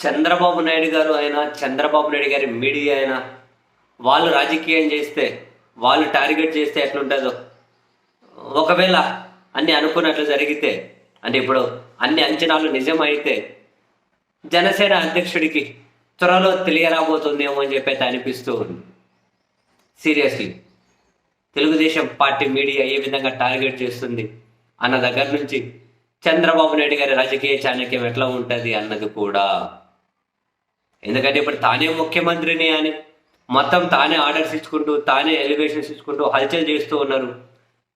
చంద్రబాబు నాయుడు గారు అయినా చంద్రబాబు నాయుడు గారి మీడియా అయినా వాళ్ళు రాజకీయం చేస్తే వాళ్ళు టార్గెట్ చేస్తే ఎట్లుంటుందో. ఒకవేళ అన్ని అనుకున్నట్లు జరిగితే అంటే ఇప్పుడు అన్ని అంచనాలు నిజమైతే జనసేన అధ్యక్షుడికి త్వరలో తెలియరాబోతుందేమో అని చెప్పి అయితే అనిపిస్తూ ఉంది. సీరియస్లీ. తెలుగుదేశం పార్టీ మీడియా ఏ విధంగా టార్గెట్ చేస్తుంది అన్న దగ్గర నుంచి చంద్రబాబు నాయుడు గారి రాజకీయ చాణక్యం ఎట్లా ఉంటుంది అన్నది కూడా ఎందుకంటే ఇప్పుడు తానే ముఖ్యమంత్రిని అని మొత్తం తానే ఆర్డర్స్ ఇచ్చుకుంటూ తానే ఎలివేషన్స్ ఇచ్చుకుంటూ హల్చల్ చేస్తూ ఉన్నారు.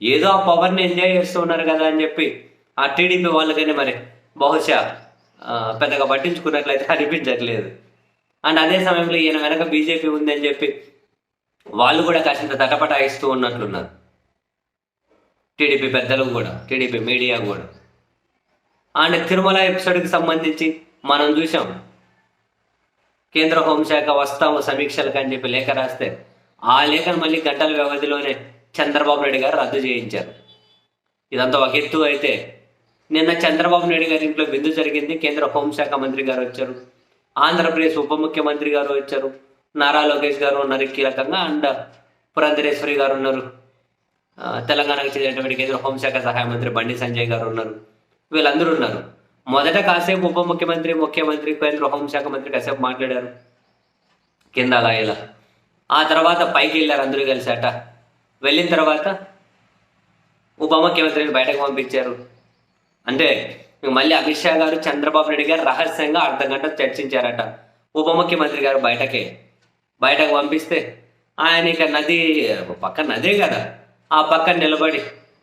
ఏదో ఆ పవర్ని ఎంజాయ్ చేస్తూ ఉన్నారు కదా అని చెప్పి ఆ టీడీపీ వాళ్ళకనే మరి బహుశా పెద్దగా పట్టించుకున్నట్లయితే అనిపించట్లేదు. అండ్ అదే సమయంలో ఈయన వెనక బీజేపీ ఉందని చెప్పి వాళ్ళు కూడా కాసింత తటపటాయిస్తూ ఉన్నట్లున్నారు. టీడీపీ పెద్దలు కూడా టీడీపీ మీడియా కూడా. అండ్ తిరుమల ఎపిసోడ్కి సంబంధించి మనం చూసాం కేంద్ర హోంశాఖ వస్తాము సమీక్షలకు అని చెప్పి లేఖ రాస్తే ఆ లేఖను మళ్ళీ గంటల వ్యవధిలోనే చంద్రబాబు నాయుడు గారు రద్దు చేయించారు. ఇదంతా ఒక ఎత్తు అయితే నిన్న చంద్రబాబు నాయుడు గారి ఇంట్లో విందు జరిగింది. కేంద్ర హోంశాఖ మంత్రి గారు వచ్చారు. ఆంధ్రప్రదేశ్ ఉప ముఖ్యమంత్రి గారు వచ్చారు. నారా లోకేష్ గారు ఉన్నారు కీలకంగా. అండ్ పురంధరేశ్వరి గారు ఉన్నారు. తెలంగాణకు చెందినటువంటి కేంద్ర హోంశాఖ సహాయ మంత్రి బండి సంజయ్ గారు ఉన్నారు. వీళ్ళందరూ ఉన్నారు. మొదట కాసేపు ఉప ముఖ్యమంత్రి ముఖ్యమంత్రి కేంద్ర హోంశాఖ మంత్రి కాసేపు మాట్లాడారు. కింద అలా ఇలా ఆ తర్వాత పైకి వెళ్ళారు అందరూ కలిసాట. వెళ్ళిన తర్వాత ఉప ముఖ్యమంత్రిని బయటకు పంపించారు. అంటే మళ్ళీ అమిత్ షా గారు చంద్రబాబు నాయుడు గారు రహస్యంగా అర్ధ గంట చర్చించారట. ఉప ముఖ్యమంత్రి గారు బయటకే. బయటకు పంపిస్తే ఆయన ఇక నది పక్క నదే కదా. ఆ పక్కన నిలబడి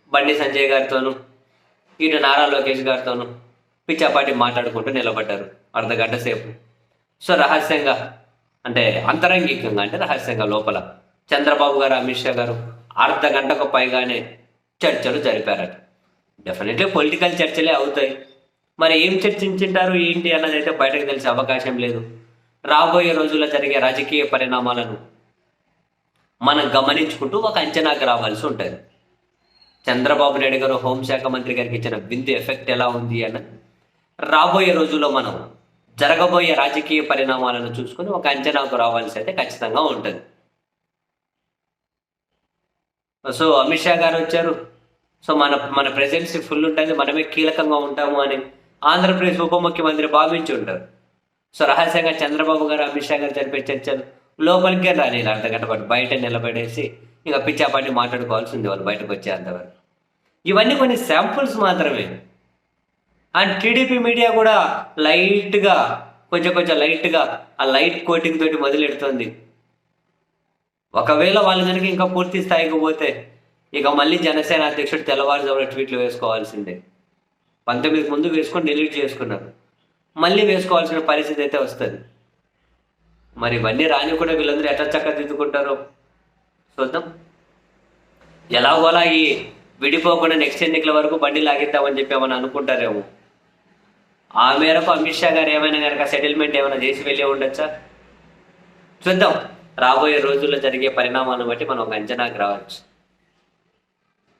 బండి సంజయ్ గారితోనూ ఇటు నారా లోకేష్ గారితోనూ పిచ్చాపాటి మాట్లాడుకుంటూ నిలబడ్డారు. అర్ధ గంట సేపు. సో రహస్యంగా అంటే అంతరంగికంగా అంటే రహస్యంగా లోపల చంద్రబాబు గారు అమిత్ షా గారు అర్ధ గంటకు పైగానే చర్చలు జరిపారట. డెఫినెట్లీ పొలిటికల్ చర్చలే అవుతాయి. మరి ఏం చర్చించుంటారు ఏంటి అన్నది అయితే బయటకు తెలిసే అవకాశం లేదు. రాబోయే రోజుల్లో జరిగే రాజకీయ పరిణామాలను మనం గమనించుకుంటూ ఒక అంచనాకు రావాల్సి ఉంటుంది. చంద్రబాబు నాయుడు గారు హోంశాఖ మంత్రి గారికి ఇచ్చిన బిందు ఎఫెక్ట్ ఎలా ఉంది అన్నది రాబోయే రోజుల్లో మనం జరగబోయే రాజకీయ పరిణామాలను చూసుకుని ఒక అంచనాకు రావాల్సి అయితే ఖచ్చితంగా ఉంటుంది. సో అమిత్ షా గారు వచ్చారు. సో మన మన ప్రెజెన్సీ ఫుల్ ఉంటుంది. మనమే కీలకంగా ఉంటాము అని ఆంధ్రప్రదేశ్ ఉప ముఖ్యమంత్రి భావించి ఉంటారు. సో రహస్యంగా చంద్రబాబు గారు అమిత్ షా గారు జరిపే చర్చలు లోపలికే రాని అర్ధ గంట పాటు బయట నిలబడేసి ఇంకా పిచ్చాపాటి మాట్లాడుకోవాల్సింది వాళ్ళు బయటకు వచ్చేంతవరకు ఇవన్నీ కొన్ని శాంపుల్స్ మాత్రమే. అండ్ టీడీపీ మీడియా కూడా లైట్గా కొంచెం కొంచెం లైట్గా ఆ లైట్ కోటింగ్ తోటి మొదలెడుతుంది. ఒకవేళ వాళ్ళు కనుక ఇంకా పూర్తి స్థాయికి పోతే ఇక మళ్ళీ జనసేన అధ్యక్షుడు తెల్లవారుజామున ట్వీట్లు వేసుకోవాల్సిందే. పంతొమ్మిది ముందు వేసుకొని డిలీట్ చేసుకున్నారు. మళ్ళీ వేసుకోవాల్సిన పరిస్థితి అయితే వస్తుంది. మరి ఇవన్నీ రాని కూడా వీళ్ళందరూ ఎట్లా చక్కదిద్దుకుంటారో చూద్దాం. ఎలాగోలా ఈ విడిపోకుండా నెక్స్ట్ ఎన్నికల వరకు బండి లాగిద్దామని చెప్పి ఏమైనా అనుకుంటారేమో. ఆ మేరకు అమిత్ షా గారు ఏమైనా కనుక సెటిల్మెంట్ ఏమైనా చేసి వెళ్ళి ఉండొచ్చా? చూద్దాం. రాబోయే రోజుల్లో జరిగే పరిణామాలను బట్టి మనం ఒక అంచనాకు రావచ్చు.